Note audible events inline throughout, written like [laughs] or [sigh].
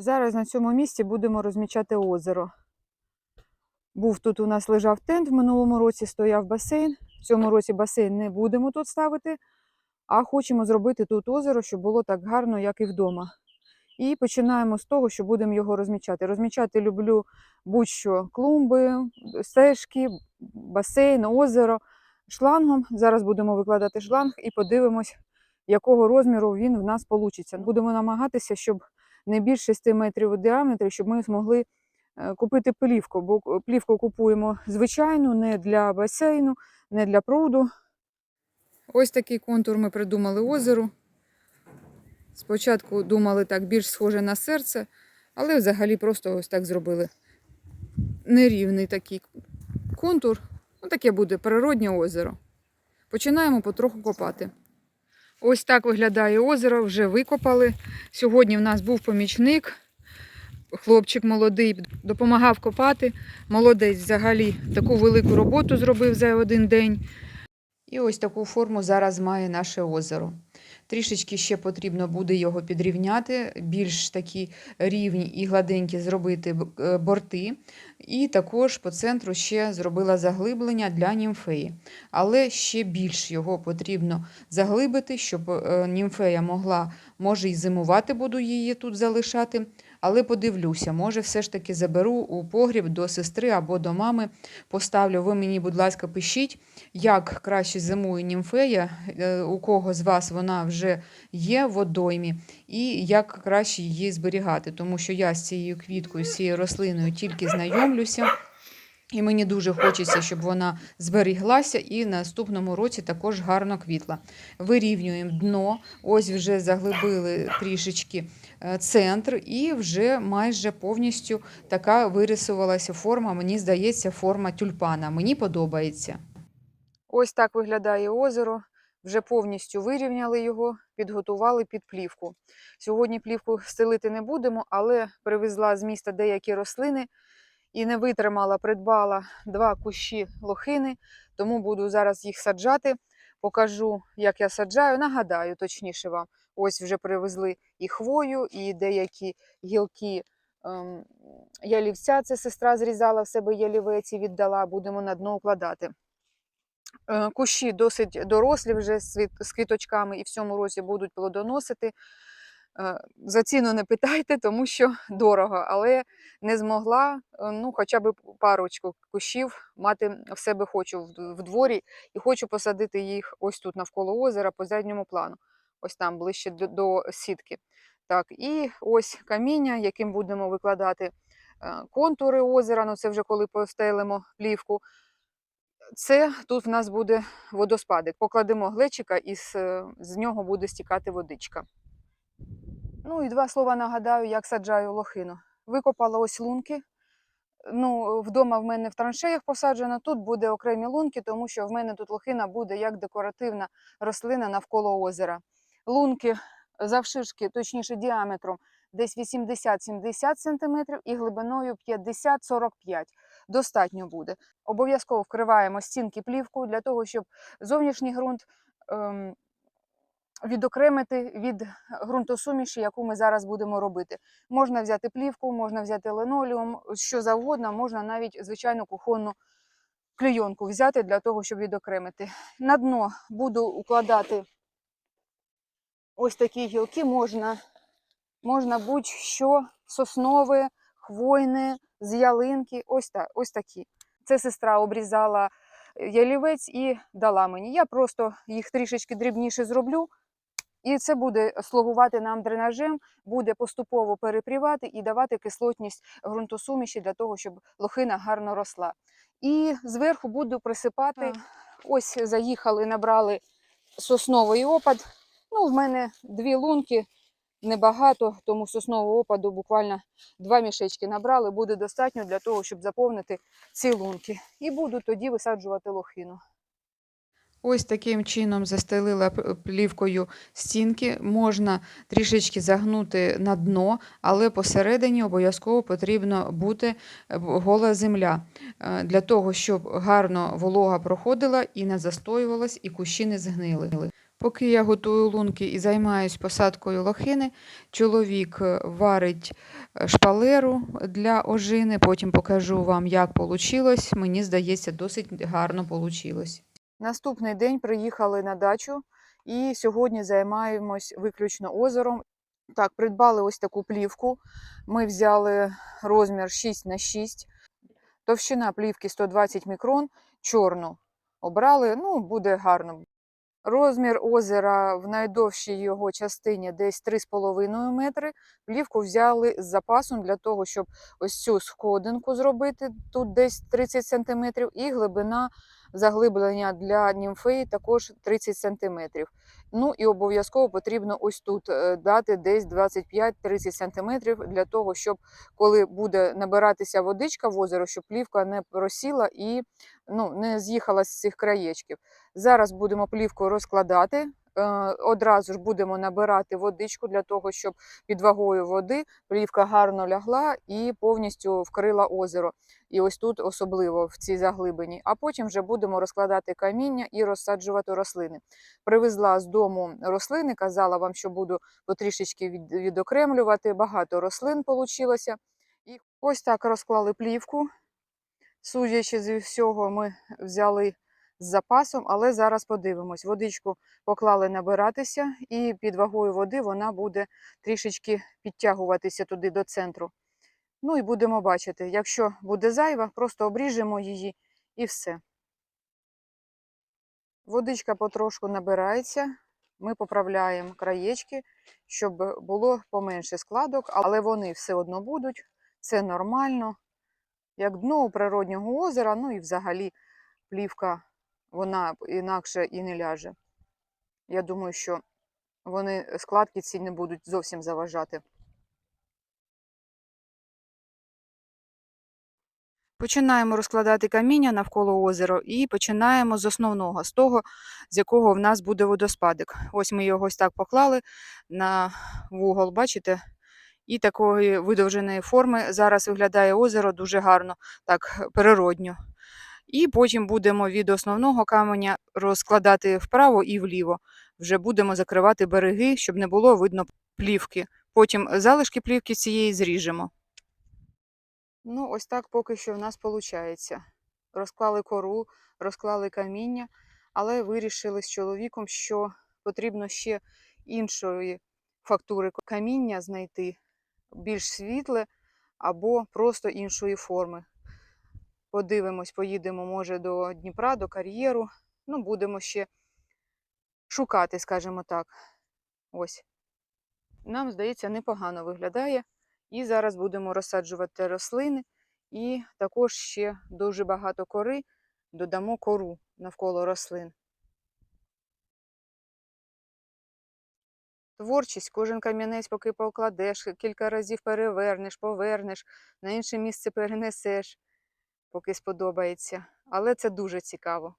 Зараз на цьому місці будемо розмічати озеро. Був тут у нас лежав тент в минулому році, стояв басейн. В цьому році басейн не будемо тут ставити, а хочемо зробити тут озеро, щоб було так гарно, як і вдома. І починаємо з того, що будемо його розмічати. Розмічати люблю будь-що клумби, стежки, басейн, озеро шлангом. Зараз будемо викладати шланг і подивимось, якого розміру він в нас вийде. Будемо намагатися, щоб не більше 6 метрів у діаметрі, щоб ми змогли е, купити плівку. Бо плівку купуємо звичайну, не для басейну, не для пруду. Ось такий контур ми придумали озеру. Спочатку думали так більш схоже на серце, але взагалі просто ось так зробили. Нерівний такий контур. Ну, таке буде природнє озеро. Починаємо потроху копати. Ось так виглядає озеро, вже викопали. Сьогодні в нас був помічник, хлопчик молодий, допомагав копати. Молодець взагалі таку велику роботу зробив за один день. І ось таку форму зараз має наше озеро. Трішечки ще потрібно буде його підрівняти, більш такі рівні і гладенькі зробити е, борти. І також по центру ще зробила заглиблення для німфеї. Але ще більш його потрібно заглибити, щоб е, німфея могла, може, і зимувати буду її тут залишати. Але подивлюся, може, все ж таки заберу у погріб до сестри або до мами. Поставлю. Ви мені, будь ласка, пишіть, як краще зимує німфея, е, у кого з вас вона вже є в водоймі, і як краще її зберігати. Тому що я з цією квіткою, з цією рослиною тільки знайомлюся. І мені дуже хочеться, щоб вона зберіглася і наступному році також гарно квітла. Вирівнюємо дно, ось вже заглибили трішечки е, центр, і вже майже повністю така вирисувалася форма. Мені здається, форма тюльпана. Мені подобається. Ось так виглядає озеро. Вже повністю вирівняли його, підготували під плівку. Сьогодні плівку стелити не будемо, але привезла з міста деякі рослини і не витримала, придбала два кущі лохини, тому буду зараз їх саджати. Покажу, як я саджаю. Нагадаю, точніше вам. Ось вже привезли і хвою, і деякі гілки ем, ялівця. Це сестра зрізала в себе ялівець і віддала, будемо на дно укладати. Е, Кущі досить дорослі вже з квіточками і в цьому році будуть плодоносити. Е, За ціну не питайте, тому що [laughs] дорого, але не змогла е, ну, хоча б парочку кущів мати в себе хочу в- дворі і хочу посадити їх ось тут навколо озера по задньому плану, ось там ближче до, до сітки. Так, і ось каміння, яким будемо викладати е, контури озера. Ну це вже коли постелимо плівку. Це тут в нас буде водоспадик. Покладемо глечика і з, з нього буде стікати водичка. Ну і два слова нагадаю, як саджаю лохину. Викопала ось лунки. Ну, вдома в мене в траншеях посаджено. Тут буде окремі лунки, тому що в мене тут лохина буде як декоративна рослина навколо озера. Лунки завширшки, точніше діаметром десь 80-70 см і глибиною 50-45 Достатньо буде. Обов'язково вкриваємо стінки плівкою для того, щоб зовнішній ґрунт ем, відокремити від ґрунтосуміші, яку ми зараз будемо робити. Можна взяти плівку, можна взяти линолеум, що завгодно, можна навіть звичайну кухонну клейонку взяти для того, щоб відокремити. На дно буду укладати ось такі гілки, можна, можна будь-що соснове, хвойне, з ялинки, ось, та, ось такі. Це сестра обрізала ялівець і дала мені. Я просто їх трішечки дрібніше зроблю, і це буде слугувати нам дренажем, буде поступово перепрівати і давати кислотність ґрунтосуміші для того, щоб лохина гарно росла. І зверху буду присипати. Ось заїхали, набрали сосновий опад. Ну, в мене дві лунки, небагато, тому соснового опаду буквально два мішечки набрали, буде достатньо для того, щоб заповнити ці лунки. І буду тоді висаджувати лохину. Ось таким чином застелила плівкою стінки. Можна трішечки загнути на дно, але посередині обов'язково потрібно бути е, гола земля е, для того, щоб гарно волога проходила і не застоювалась, і кущі не згнили. Поки я готую лунки і займаюсь посадкою лохини, чоловік е, варить шпалеру для ожини. Потім покажу вам, як вийшло. Мені здається, досить гарно вийшло. Наступний день приїхали на дачу і сьогодні займаємось виключно озером. Так, придбали ось таку плівку. Ми взяли розмір 6 на 6 Товщина плівки 120 мікрон, чорну обрали, ну, буде гарно. Розмір озера в найдовшій його частині десь 3,5 метри. Плівку взяли з запасом для того, щоб ось цю сходинку зробити, тут десь 30 см, і глибина заглиблення для німфеї також 30 см. Ну і обов'язково потрібно ось тут е, дати десь 25-30 см для того, щоб коли буде набиратися водичка в озеро, щоб плівка не просіла і ну, не з'їхала з цих краєчків. Зараз будемо плівку розкладати. Е, Одразу ж будемо набирати водичку для того, щоб під вагою води плівка гарно лягла і повністю вкрила озеро. І ось тут особливо в цій заглибині. А потім вже будемо розкладати каміння і розсаджувати рослини. Привезла з дому рослини, казала вам, що буду потрішечки відокремлювати. Багато рослин вийшло. І ось так розклали плівку. Судячи зі всього, ми взяли з запасом, але зараз подивимось. Водичку поклали набиратися, і під вагою води вона буде трішечки підтягуватися туди до центру. Ну і будемо бачити, якщо буде зайва, просто обріжемо її і все. Водичка потрошку набирається. Ми поправляємо краєчки, щоб було поменше складок, але вони все одно будуть. Це нормально. Як дно у природнього озера, ну і взагалі плівка вона інакше і не ляже. Я думаю, що вони складки ці не будуть зовсім заважати. Починаємо розкладати каміння навколо озера і починаємо з основного, з того, з якого в нас буде водоспадик. Ось ми його ось так поклали на вугол, бачите? І такої видовженої форми зараз виглядає озеро дуже гарно, так природньо. І потім будемо від основного каменя розкладати вправо і вліво. Вже будемо закривати береги, щоб не було видно плівки. Потім залишки плівки цієї зріжемо. Ну, ось так поки що в нас виходить. Розклали кору, розклали каміння, але вирішили з чоловіком, що потрібно ще іншої фактури каміння знайти, більш світле або просто іншої форми. Подивимось, поїдемо, може, до Дніпра, до кар'єру. Ну, будемо ще шукати, скажімо так. Ось. Нам, здається, непогано виглядає. І зараз будемо розсаджувати рослини. І також ще дуже багато кори додамо кору навколо рослин. Творчість, кожен камінець, поки покладеш, кілька разів перевернеш, повернеш, на інше місце перенесеш, поки сподобається. Але це дуже цікаво.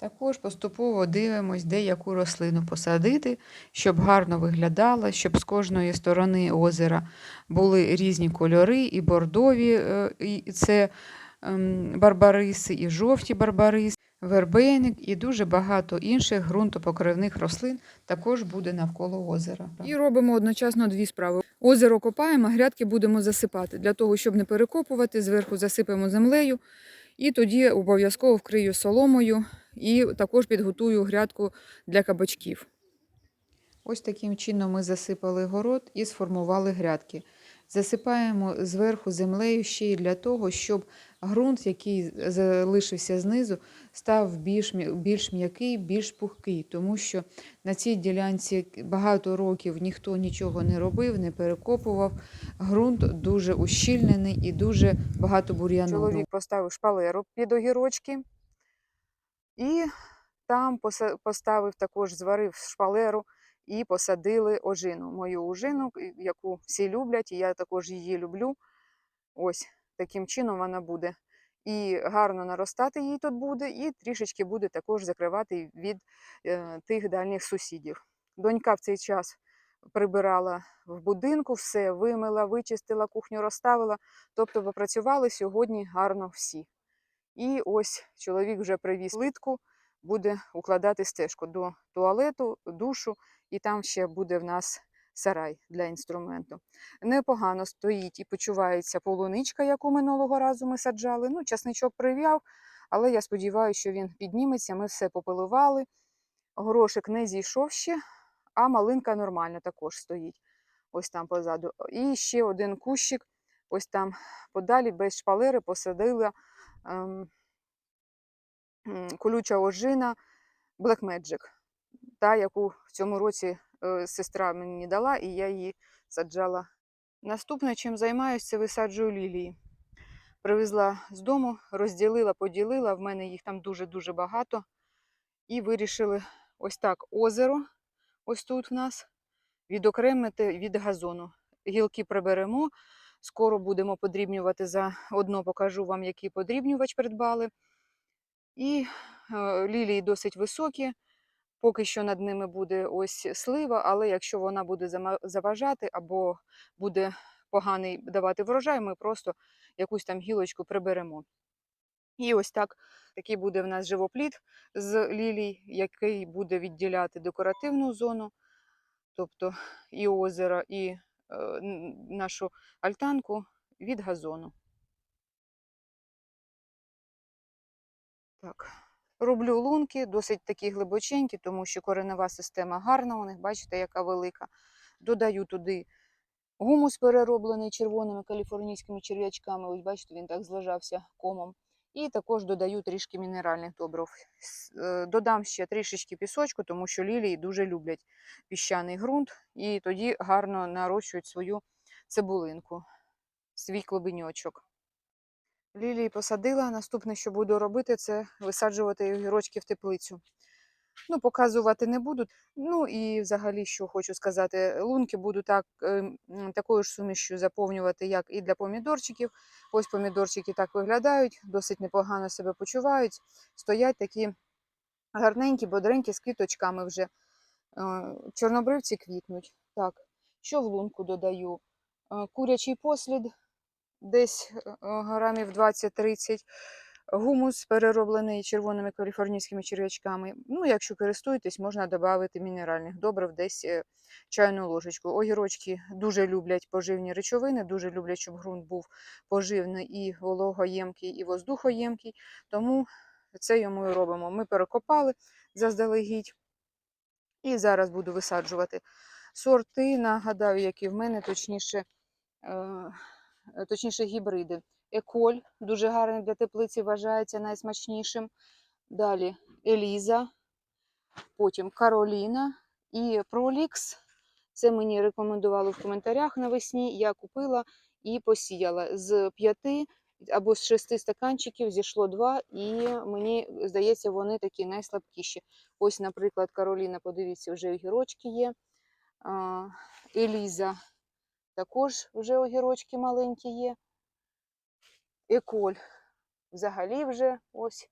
Також поступово дивимось, де яку рослину посадити, щоб гарно виглядала, щоб з кожної сторони озера були різні кольори, і бордові, е, і це ем, барбариси, і жовті барбариси, вербейник і дуже багато інших ґрунтопокривних рослин також буде навколо озера. І робимо одночасно дві справи. Озеро копаємо, а грядки будемо засипати. Для того, щоб не перекопувати, зверху засипемо землею. І тоді обов'язково вкрию соломою і також підготую грядку для кабачків. Ось таким чином ми засипали город і сформували грядки. Засипаємо зверху землею ще й для того, щоб ґрунт, який залишився знизу, став більш, більш м'який, більш пухкий, тому що на цій ділянці багато років ніхто нічого не робив, не перекопував. Ґрунт дуже ущільнений і дуже багато бур'яну. Чоловік поставив шпалеру під огірочки і там поставив також, зварив шпалеру і посадили ожину. Мою ожину, яку всі люблять, і я також її люблю. Ось таким чином вона буде. І гарно наростати їй тут буде, і трішечки буде також закривати від е, тих дальніх сусідів. Донька в цей час прибирала в будинку, все вимила, вичистила, кухню розставила. Тобто попрацювали сьогодні гарно всі. І ось чоловік вже привіз плитку, буде укладати стежку до туалету, душу, і там ще буде в нас сарай для інструменту. Непогано стоїть і почувається полуничка, яку минулого разу ми саджали. Ну, часничок прив'яв, але я сподіваюся, що він підніметься. Ми все попиливали. Горошик не зійшов ще, а малинка нормально також стоїть. Ось там позаду. І ще один кущик, ось там подалі, без шпалери, посадила ем, колюча ожина Black Magic, та, яку в цьому році сестра мені дала, і я її саджала. Наступне, чим займаюся, це висаджую лілії. Привезла з дому, розділила, поділила. В мене їх там дуже-дуже багато. І вирішили ось так озеро, ось тут в нас, відокремити від газону. Гілки приберемо. Скоро будемо подрібнювати заодно покажу вам, який подрібнювач придбали. І е, лілії досить високі. Поки що над ними буде ось слива, але якщо вона буде заважати або буде поганий давати врожай, ми просто якусь там гілочку приберемо. І ось так такий буде в нас живопліт з лілій, який буде відділяти декоративну зону, тобто і озеро, і е, нашу альтанку від газону. Так. Роблю лунки, досить такі глибоченькі, тому що коренева система гарна у них, бачите, яка велика. Додаю туди гумус перероблений червоними каліфорнійськими черв'ячками. Ось бачите, він так злежався комом. І також додаю трішки мінеральних добрив. Е, Додам ще трішечки пісочку, тому що лілії дуже люблять піщаний ґрунт, і тоді гарно нарощують свою цибулинку, свій клубеньочок. Лілії посадила. Наступне, що буду робити, це висаджувати огірочки в теплицю. Ну, показувати не буду. Ну і взагалі, що хочу сказати, лунки буду так, е, такою ж сумішю заповнювати, як і для помідорчиків. Ось помідорчики так виглядають, досить непогано себе почувають. Стоять такі гарненькі, бодренькі, з квіточками вже. Е, Чорнобривці квітнуть. Так, що в лунку додаю? Е, Курячий послід десь е, грамів 20-30. Гумус перероблений червоними каліфорнійськими черв'ячками. Ну, якщо користуєтесь, можна додати мінеральних добрив десь е, чайну ложечку. Огірочки дуже люблять поживні речовини, дуже люблять, щоб ґрунт був поживний і вологоємкий, і воздухоємкий. Тому це йому і робимо. Ми перекопали заздалегідь і зараз буду висаджувати. Сорти, нагадаю, які в мене, точніше, е, е, точніше гібриди. Еколь дуже гарний для теплиці, вважається найсмачнішим. Далі Еліза, потім Кароліна і Пролікс. Це мені рекомендували в коментарях навесні. Я купила і посіяла. З п'яти або з шести стаканчиків зійшло два, і мені здається, вони такі найслабкіші. Ось, наприклад, Кароліна, подивіться, вже огірочки є. Еліза також вже огірочки маленькі є. Еколь взагалі вже ось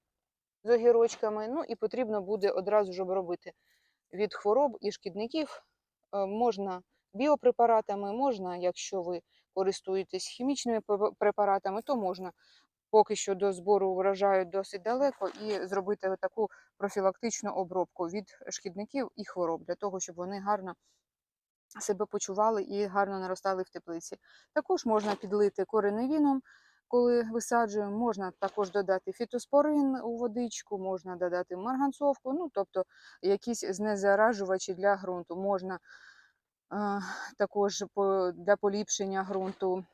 з огірочками. Ну і потрібно буде одразу ж обробити від хвороб і шкідників. Е, Можна біопрепаратами, можна, якщо ви користуєтесь хімічними препаратами, то можна поки що до збору врожаю досить далеко і зробити таку профілактичну обробку від шкідників і хвороб, для того, щоб вони гарно себе почували і гарно наростали в теплиці. Також можна підлити кореневіном, коли висаджуємо, можна також додати фітоспорин у водичку, можна додати марганцовку, ну тобто якісь знезаражувачі для ґрунту. Можна е, також по, для поліпшення ґрунту,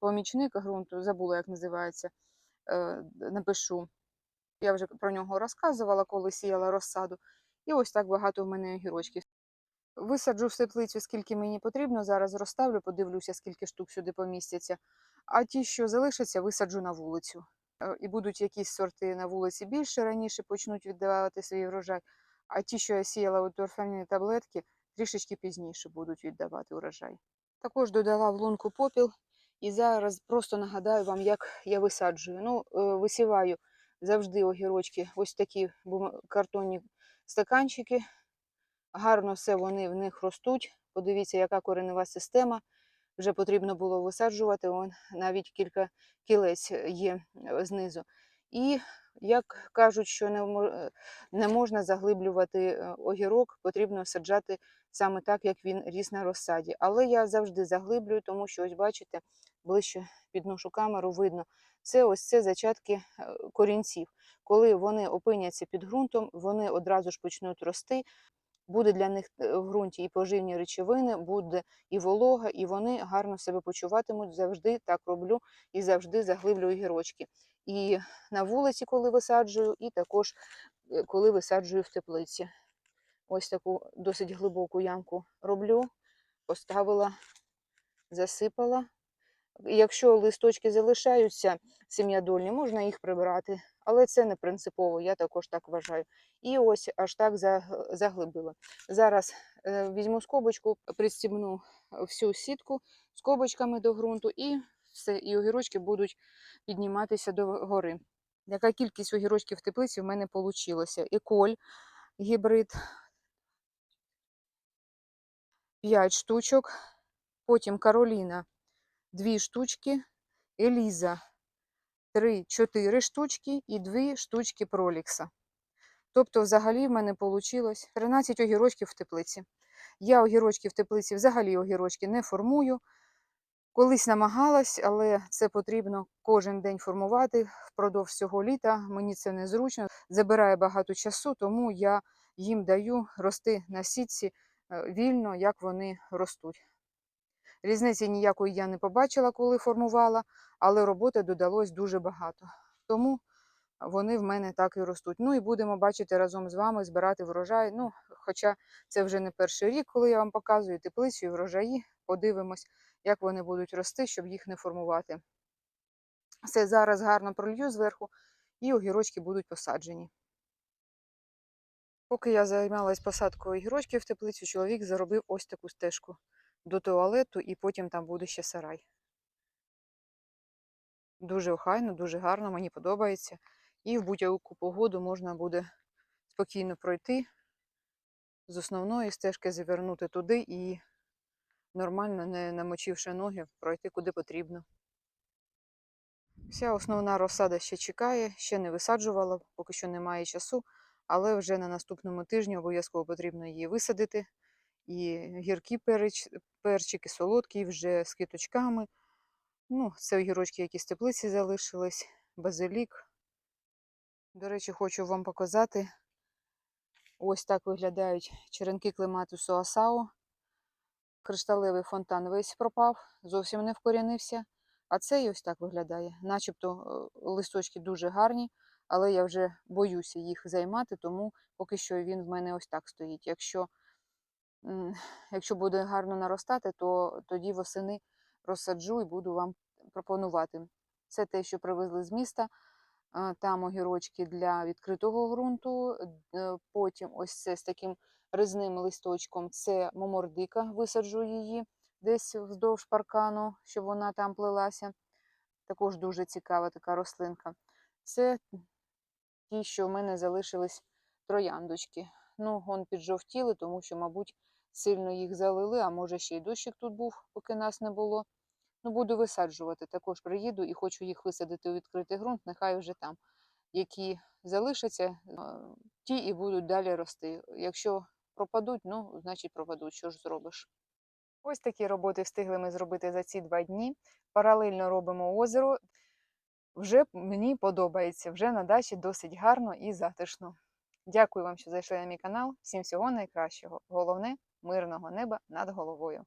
помічник ґрунту, забула, як називається, е, напишу. Я вже про нього розказувала, коли сіяла розсаду. І ось так багато в мене огірочків. Висаджу в теплицю, скільки мені потрібно. Зараз розставлю, подивлюся, скільки штук сюди помістяться. А ті, що залишаться, висаджу на вулицю. Е, І будуть якісь сорти на вулиці більше раніше почнуть віддавати свій врожай. А ті, що я сіяла у торфяні таблетки, трішечки пізніше будуть віддавати урожай. Також додала в лунку попіл. І зараз просто нагадаю вам, як я висаджую. Ну, е, висіваю завжди огірочки, ось такі картонні стаканчики. Гарно все вони в них ростуть. Подивіться, яка коренева система. Вже потрібно було висаджувати. Вон навіть кілька кілець є е, знизу. І Як кажуть, що не, е, можна заглиблювати е, огірок, потрібно саджати саме так, як він ріс на розсаді. Але я завжди заглиблюю, тому що ось бачите, ближче підношу камеру, видно. Це ось це зачатки е, корінців. Коли вони опиняться під ґрунтом, вони одразу ж почнуть рости. Буде для них е, в ґрунті і поживні речовини, буде і волога, і вони гарно себе почуватимуть. Завжди так роблю і завжди заглиблюю гірочки. І на вулиці, коли висаджую, і також е, коли висаджую в теплиці. Ось таку досить глибоку ямку роблю, поставила, засипала. Якщо листочки залишаються сім'ядольні, можна їх прибирати, але це не принципово, я також так вважаю. І ось аж так заглибила. Зараз е, візьму скобочку, пристібну всю сітку скобочками до ґрунту, і все, і огірочки будуть підніматися до гори. Яка кількість огірочків теплиці в мене вийшло? Еколь, гібрид 5 штучок, потім Кароліна 2 штучки, Еліза 3-4 штучки і 2 штучки пролікса. Тобто, взагалі, в мене вийшло 13 огірочків в теплиці. Я огірочки в теплиці взагалі огірочки не формую. Колись намагалась, але це потрібно кожен день формувати впродовж всього літа. Мені це незручно, забирає багато часу, тому я їм даю рости на сітці е, вільно, як вони ростуть. Різниці ніякої я не побачила, коли формувала, але роботи додалось дуже багато. Тому вони в мене так і ростуть. Ну і будемо бачити разом з вами збирати врожай. Ну, хоча це вже не перший рік, коли я вам показую теплицю і врожаї. Подивимось, як вони будуть рости, щоб їх не формувати. Все зараз гарно пролью зверху, і огірочки будуть посаджені. Поки я займалась посадкою огірочків в теплицю, чоловік заробив ось таку стежку до туалету, і потім там буде ще сарай. Дуже охайно, дуже гарно, мені подобається. І в будь-яку погоду можна буде спокійно пройти з основної стежки завернути туди і нормально, не намочивши ноги, пройти куди потрібно. Вся основна розсада ще чекає, ще не висаджувала, поки що немає часу, але вже на наступному тижні обов'язково потрібно її висадити. І гіркі переч, перчики, солодкі, вже з квіточками. Ну, це огірочки, які з теплиці залишились, базилік. До речі, хочу вам показати. Ось так виглядають черенки клематису Асао. Кришталевий фонтан весь пропав, зовсім не вкорінився. А цей ось так виглядає. Начебто е, листочки дуже гарні, але я вже боюся їх займати, тому поки що він в мене ось так стоїть. Якщо, якщо буде гарно наростати, то тоді восени розсаджу і буду вам пропонувати. Це те, що привезли з міста. Там огірочки для відкритого ґрунту. Потім ось це з таким резним листочком. Це момордика, висаджу її десь вздовж паркану, щоб вона там плелася. Також дуже цікава така рослинка. Це ті, що в мене залишились трояндочки. Ну, вон піджовтіли, тому що, мабуть, сильно їх залили, а може ще й дощик тут був, поки нас не було. Ну, буду висаджувати. Також приїду і хочу їх висадити у відкритий ґрунт, нехай вже там. Які залишаться, е, ті і будуть далі рости. Якщо пропадуть, ну, значить пропадуть, що ж зробиш. Ось такі роботи встигли ми зробити за ці два дні. Паралельно робимо озеро. Вже мені подобається, вже на дачі досить гарно і затишно. Дякую вам, що зайшли на мій канал. Всім всього найкращого. Головне мирного неба над головою.